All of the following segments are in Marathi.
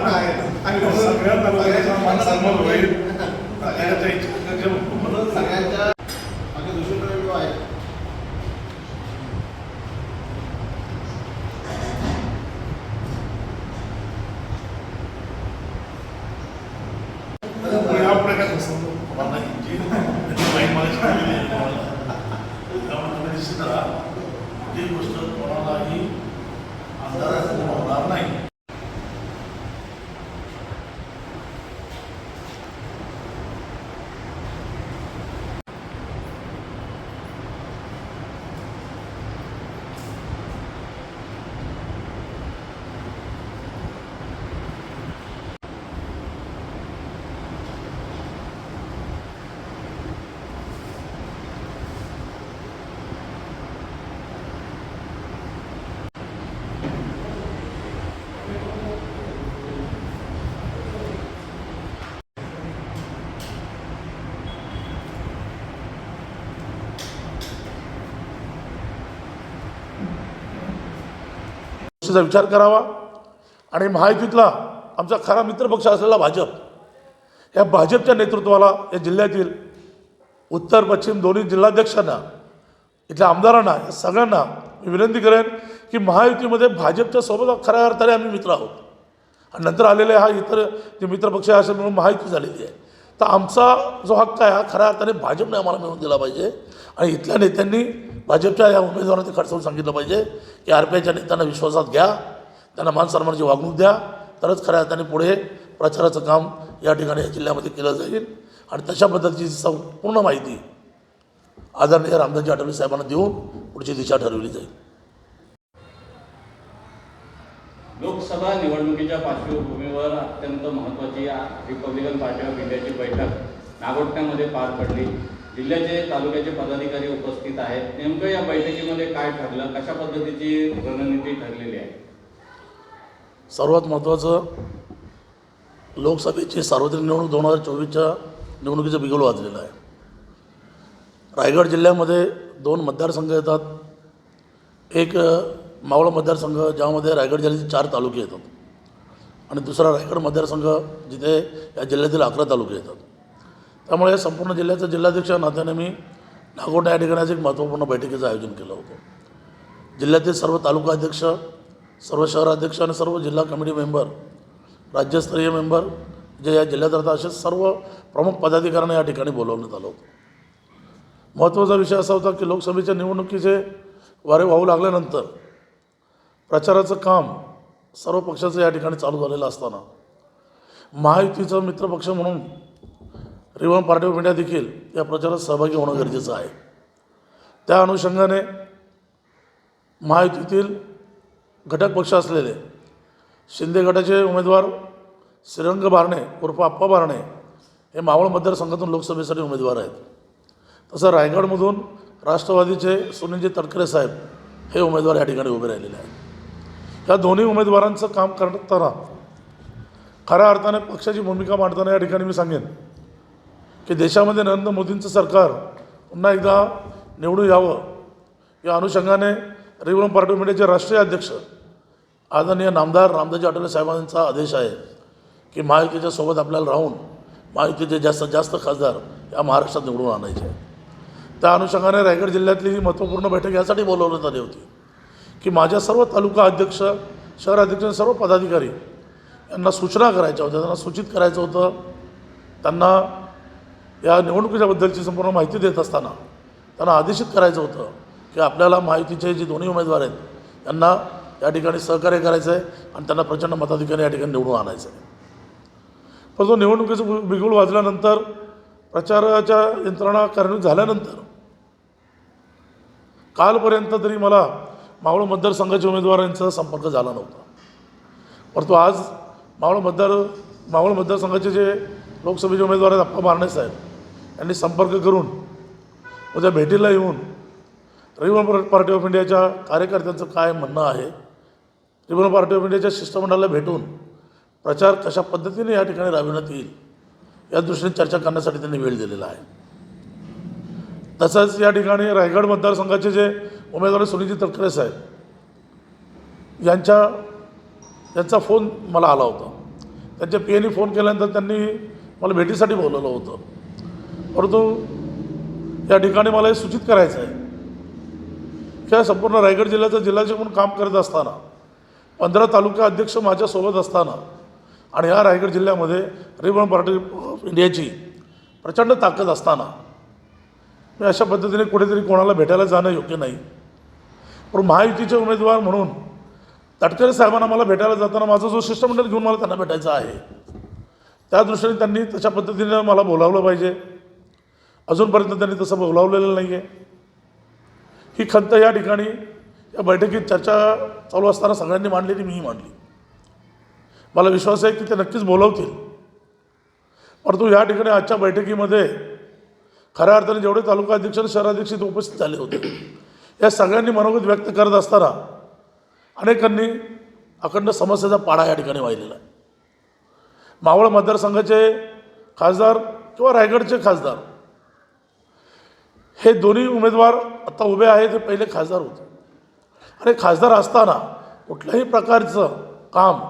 सगळ्या तालुक्याचा मान सन्मान होईल सगळ्याच्या इच्छा म्हणून सगळ्यांच्या माझे दुसरे जो आहे यापुढे काय फसवणूक होणार नाही जी माहीत मला सांगितली आहे तुम्हाला. त्यामुळे तुम्ही निश्चित राहा ही गोष्ट कोणालाही अंधारात होणार नाही. गोष्टीचा विचार करावा. आणि महायुतीतला आमचा खरा मित्रपक्ष असलेला भाजप या भाजपच्या नेतृत्वाला या जिल्ह्यातील उत्तर पश्चिम दोन्ही जिल्हाध्यक्षांना इथल्या आमदारांना या सगळ्यांना मी विनंती करेन की महायुतीमध्ये भाजपच्या सोबत खऱ्या अर्थाने आम्ही मित्र आहोत. आणि नंतर आलेले हा इतर जे मित्रपक्ष असेल असे म्हणून महायुती झालेली आहे. तर आमचा जो हक्क आहे हा खऱ्या अर्थाने भाजपने आम्हाला मिळवून दिला पाहिजे. आणि इथल्या नेत्यांनी भाजपच्या या उमेदवारांनी ते सांगितलं पाहिजे की आर पी आयच्या नेत्यांना विश्वासात घ्या त्यांना मान सन्मानाची म्हणजे वागणूक द्या. तरच खऱ्या अर्थाने पुढे प्रचाराचं काम या ठिकाणी या जिल्ह्यामध्ये केलं जाईल. आणि तशा पद्धतीची संपूर्ण माहिती आदरणीय रामदासजी आठवले साहेबांना देऊन पुढची दिशा ठरवली जाईल. लोकसभा निवडणुकीच्या पार्श्वभूमीवर अत्यंत महत्त्वाची रिपब्लिकन पार्टी ऑफ इंडियाची बैठक नागोठण्यामध्ये पार पडली. जिल्ह्याचे तालुक्याचे पदाधिकारी उपस्थित आहेत. नेमकं या बैठकीमध्ये काय ठरलं? कशा पद्धतीची रणनीती ठरलेली आहे? सर्वात महत्त्वाचं लोकसभेची सार्वत्रिक निवडणूक दोन हजार चोवीसच्या निवडणुकीचं बिगुल वाजलेलं आहे. रायगड जिल्ह्यामध्ये दोन मतदारसंघ येतात. एक मावळ मतदारसंघ ज्यामध्ये रायगड जिल्ह्याचे चार तालुके येतात. आणि दुसरा रायगड मतदारसंघ जिथे या जिल्ह्यातील अकरा तालुके येतात. त्यामुळे या संपूर्ण जिल्ह्याचा जिल्हाध्यक्ष या नात्याने मी नागोटा या ठिकाणी एक महत्त्वपूर्ण बैठकीचं आयोजन केलं होतं. जिल्ह्यातील सर्व तालुका अध्यक्ष सर्व शहराध्यक्ष आणि सर्व जिल्हा कमिटी मेंबर राज्यस्तरीय मेंबर जे या जिल्ह्यात राहतात असे सर्व प्रमुख पदाधिकाऱ्यांना या ठिकाणी बोलवण्यात आलं होतं. महत्त्वाचा विषय असा होता की लोकसभेच्या निवडणुकीचे वारे वाहू लागल्यानंतर प्रचाराचं काम सर्व पक्षाचं या ठिकाणी चालू झालेलं असताना महायुतीचा मित्रपक्ष म्हणून रिवम पार्टी ऑफ इंडिया देखील या प्रचारात सहभागी होणं गरजेचं आहे. त्या अनुषंगाने महायुतीतील घटक पक्ष असलेले शिंदे गटाचे उमेदवार श्रीरंग बारणे उर्फ आप्पा बारणे हे मावळ मतदारसंघातून लोकसभेसाठी उमेदवार आहेत. तसं रायगडमधून राष्ट्रवादीचे सुनीलजी तटकरे साहेब हे उमेदवार या ठिकाणी उभे राहिलेले आहेत. या दोन्ही उमेदवारांचं काम करताना खऱ्या अर्थाने पक्षाची भूमिका मांडताना या ठिकाणी मी सांगेन की देशामध्ये नरेंद्र मोदींचं सरकार पुन्हा एकदा निवडून यावं. या अनुषंगाने रिवण पार्टी राष्ट्रीय अध्यक्ष आदरणीय नामदार रामदासजी आठवले साहेबांचा आदेश आहे की महायुतीच्या सोबत आपल्याला राहून महायुतीचे जास्तीत जास्त खासदार या महाराष्ट्रात निवडून आणायचे त्या अनुषंगाने रायगड जिल्ह्यातली ही महत्त्वपूर्ण बैठक यासाठी बोलवण्यात आली होती की माझ्या सर्व तालुका अध्यक्ष शहर अध्यक्ष सर्व पदाधिकारी यांना सूचना करायच्या होत्या त्यांना सूचित करायचं होतं. त्यांना या निवडणुकीच्याबद्दलची संपूर्ण माहिती देत असताना त्यांना आदेशित करायचं होतं की आपल्याला महायुतीचे जे दोन्ही उमेदवार आहेत त्यांना या ठिकाणी सहकार्य करायचं आहे आणि त्यांना प्रचंड मताधिकारी या ठिकाणी निवडून आणायचं आहे परंतु निवडणुकीचं बिगुल वाजल्यानंतर प्रचाराच्या यंत्रणा कार्यान्वित झाल्यानंतर कालपर्यंत तरी मला मावळ मतदारसंघाच्या उमेदवारांचा संपर्क झाला नव्हता. परंतु आज मावळ मतदार मावळ मतदारसंघाचे जे लोकसभेचे उमेदवार आहेत अप्पा बारणे साहेब यांनी संपर्क करून उद्या भेटीला येऊन रिपब्लिकन पार्टी ऑफ इंडियाच्या कार्यकर्त्यांचं काय म्हणणं आहे रिपब्लिकन पार्टी ऑफ इंडियाच्या शिष्टमंडळाला भेटून प्रचार कशा पद्धतीने या ठिकाणी राबविण्यात येईल या दृष्टीने चर्चा करण्यासाठी त्यांनी वेळ दिलेला आहे. तसंच या ठिकाणी रायगड मतदारसंघाचे जे उमेदवार सुनीजी तटकरे साहेब यांच्या यांचा फोन मला आला होता. त्यांच्या पी एनी फोन केल्यानंतर त्यांनी मला भेटीसाठी बोलवलं होतं. परंतु या ठिकाणी मला हे सूचित करायचं आहे की या संपूर्ण रायगड जिल्ह्याचा जिल्ह्याचे म्हणून काम करत असताना पंधरा तालुका अध्यक्ष माझ्यासोबत असताना आणि या रायगड जिल्ह्यामध्ये रिबन पार्टी ऑफ इंडियाची प्रचंड ताकद असताना मी अशा पद्धतीने कुठेतरी कोणाला भेटायला जाणं योग्य नाही. पण महायुतीचे उमेदवार म्हणून तटकरे साहेबांना मला भेटायला जाताना माझं जो शिष्टमंडळ घेऊन मला त्यांना भेटायचं आहे त्या दृष्टीने त्यांनी तशा पद्धतीने मला बोलावलं पाहिजे. अजूनपर्यंत त्यांनी तसं बोलावलेलं नाही आहे ही खंत या ठिकाणी या बैठकीत चर्चा चालू असताना सगळ्यांनी मांडलेली मीही मांडली. मला विश्वास आहे की ते नक्कीच बोलवतील. परंतु या ठिकाणी आजच्या बैठकीमध्ये खऱ्या अर्थाने जेवढे तालुका अध्यक्ष आणि शहराध्यक्ष इथे उपस्थित झाले होते या सगळ्यांनी मनोगत व्यक्त करत असताना अनेकांनी अखंड समस्येचा पाडा या ठिकाणी वाहिलेला आहे. मावळ मतदारसंघाचे खासदार किंवा रायगडचे खासदार हे दोन्ही उमेदवार आता उभे आहेत हे पहिले खासदार होते. आणि खासदार असताना कुठल्याही प्रकारचं काम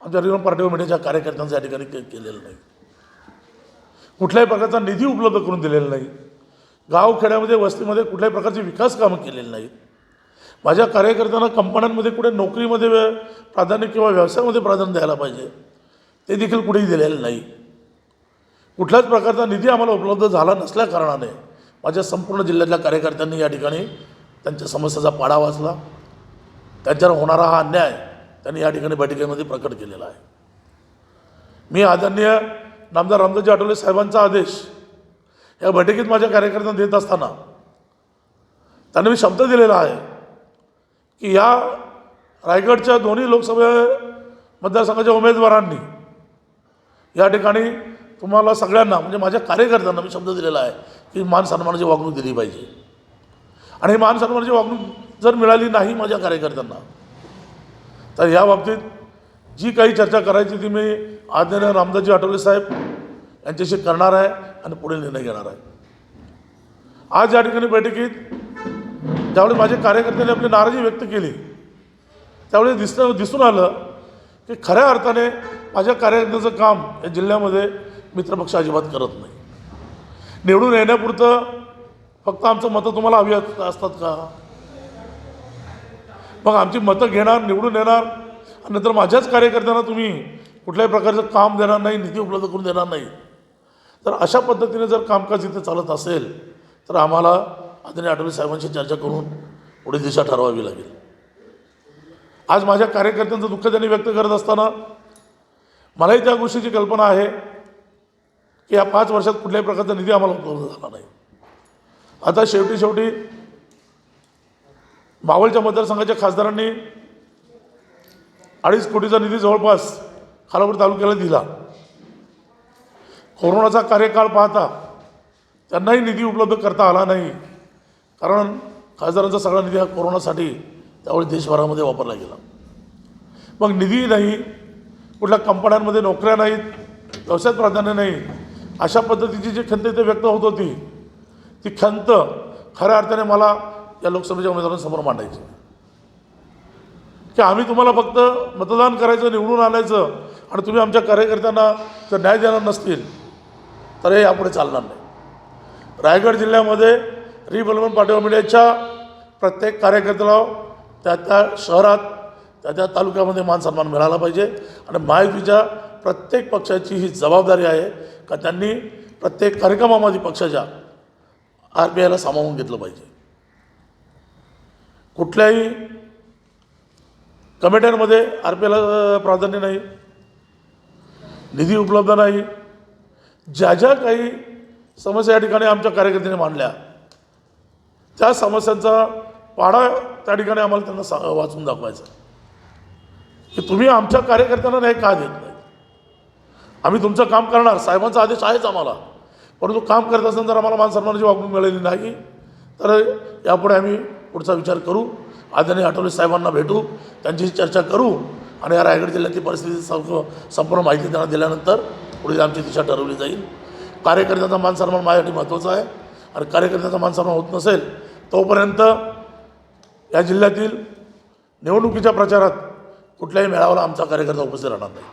आमच्या रिपब्लिकन पार्टी ऑफ इंडियाच्या कार्यकर्त्यांचं या ठिकाणी के केलेलं नाही. कुठल्याही प्रकारचा निधी उपलब्ध करून दिलेला नाही. गावखेड्यामध्ये वस्तीमध्ये कुठल्याही प्रकारची विकास कामं केलेली नाहीत. माझ्या कार्यकर्त्यांना कंपन्यांमध्ये कुठे नोकरीमध्ये प्राधान्य किंवा व्यवसायामध्ये प्राधान्य द्यायला पाहिजे ते देखील कुठेही दिलेलं नाही. कुठल्याच प्रकारचा निधी आम्हाला उपलब्ध झाला नसल्या कारणाने माझ्या संपूर्ण जिल्ह्यातल्या कार्यकर्त्यांनी या ठिकाणी त्यांच्या समस्येचा पाडा वाचला. त्यांच्यावर होणारा हा अन्याय त्यांनी या ठिकाणी बैठकीमध्ये प्रकट केलेला आहे. मी आदरणीय नामदार रामदासजी आठवले साहेबांचा आदेश या बैठकीत माझ्या कार्यकर्त्यांना देत असताना त्यांना मी शब्द दिलेला आहे की या रायगडच्या दोन्ही लोकसभा मतदारसंघाच्या उमेदवारांनी या ठिकाणी तुम्हाला सगळ्यांना म्हणजे माझ्या कार्यकर्त्यांना मी शब्द दिलेला आहे. की मान सन्मानाची वागणूक दिली पाहिजे. आणि ही मान सन्मानाची वागणूक जर मिळाली नाही माझ्या कार्यकर्त्यांना तर ह्या बाबतीत जी काही चर्चा करायची ती मी आदरणीय रामदासजी आठवले साहेब यांच्याशी करणार आहे आणि पुढे निर्णय घेणार आहे. आज या ठिकाणी बैठकीत ज्यावेळी माझे कार्यकर्त्यांनी आपली नाराजी व्यक्त केली त्यावेळी दिसणं दिसून आलं की खऱ्या अर्थाने माझ्या कार्यकर्त्याचं काम या जिल्ह्यामध्ये मित्रपक्ष अजिबात करत नाही. निवडून येण्यापुरतं फक्त आमचं मतं तुम्हाला हवी असतात का? मग आमची मतं घेणार निवडून येणार आणि नंतर माझ्याच कार्यकर्त्यांना तुम्ही कुठल्याही प्रकारचं काम देणार नाही निधी उपलब्ध करून देणार नाही. तर अशा पद्धतीने जर कामकाज इथे चालत असेल तर आम्हाला आदरणीय आठवले साहेबांशी चर्चा करून पुढे दिशा ठरवावी लागेल. आज माझ्या कार्यकर्त्यांचं दुःख त्यांनी व्यक्त करत असताना मलाही त्या गोष्टीची कल्पना आहे. की या पाच वर्षात कुठल्याही प्रकारचा निधी आम्हाला उपलब्ध झाला नाही. आता शेवटी शेवटी मावळच्या मतदारसंघाच्या खासदारांनी अडीच कोटीचा निधी जवळपास खालापूर तालुक्याला दिला. कोरोनाचा कार्यकाळ पाहता त्यांनाही निधी उपलब्ध करता आला नाही. कारण खासदारांचा सगळा निधी हा कोरोनासाठी त्यावेळी देशभरामध्ये वापरला गेला. मग निधी नाही कुठल्या कंपन्यांमध्ये नोकऱ्या नाहीत व्यवसायात प्राधान्य नाही अशा पद्धतीची जी खंत इथे व्यक्त होत होती ती खंत खऱ्या अर्थाने मला या लोकसभेच्या उमेदवारांसमोर मांडायची. की आम्ही तुम्हाला फक्त मतदान करायचं निवडून आणायचं आणि तुम्ही आमच्या कार्यकर्त्यांना जर न्याय देणार नसतील तर हे यापुढे चालणार नाही. रायगड जिल्ह्यामध्ये रिपब्लिकन पाटील ऑफ प्रत्येक कार्यकर्त्याला त्या त्या शहरात त्या त्या तालुक्यामध्ये मान सन्मान मिळाला पाहिजे. आणि महायुतीच्या प्रत्येक पक्षाची ही जबाबदारी आहे का त्यांनी प्रत्येक कार्यक्रमामध्ये पक्षाच्या आर पी आयला सामावून घेतलं पाहिजे. कुठल्याही कमिट्यांमध्ये आर पी आयला प्राधान्य नाही निधी उपलब्ध नाही ज्या ज्या काही समस्या या ठिकाणी आमच्या कार्यकर्त्यांनी मांडल्या त्या समस्यांचा पाडा त्या ठिकाणी आम्हाला त्यांना सा वाचून दाखवायचा की तुम्ही आमच्या कार्यकर्त्यांना नाही का देत नाही? आम्ही तुमचं काम करणार. साहेबांचा आदेश आहेच आम्हाला. परंतु काम करत असताना जर आम्हाला मानसन्मानाची वागणूक मिळालेली नाही. तर यापुढे आम्ही पुढचा विचार करू. आदरणीय आठवले साहेबांना भेटू. त्यांच्याशी चर्चा करू. आणि या रायगड जिल्ह्यातली परिस्थिती सर्व संपूर्ण माहिती त्यांना दिल्यानंतर पुढे आमची दिशा ठरवली जाईल. कार्यकर्त्यांचा मानसन्मान माझ्यासाठी महत्त्वाचा आहे. आणि कार्यकर्त्यांचा मानसन्मान होत नसेल तोपर्यंत या जिल्ह्यातील निवडणुकीच्या प्रचारात कुठल्याही मेळाव्याला आमचा कार्यकर्ता उपस्थित राहणार नाही.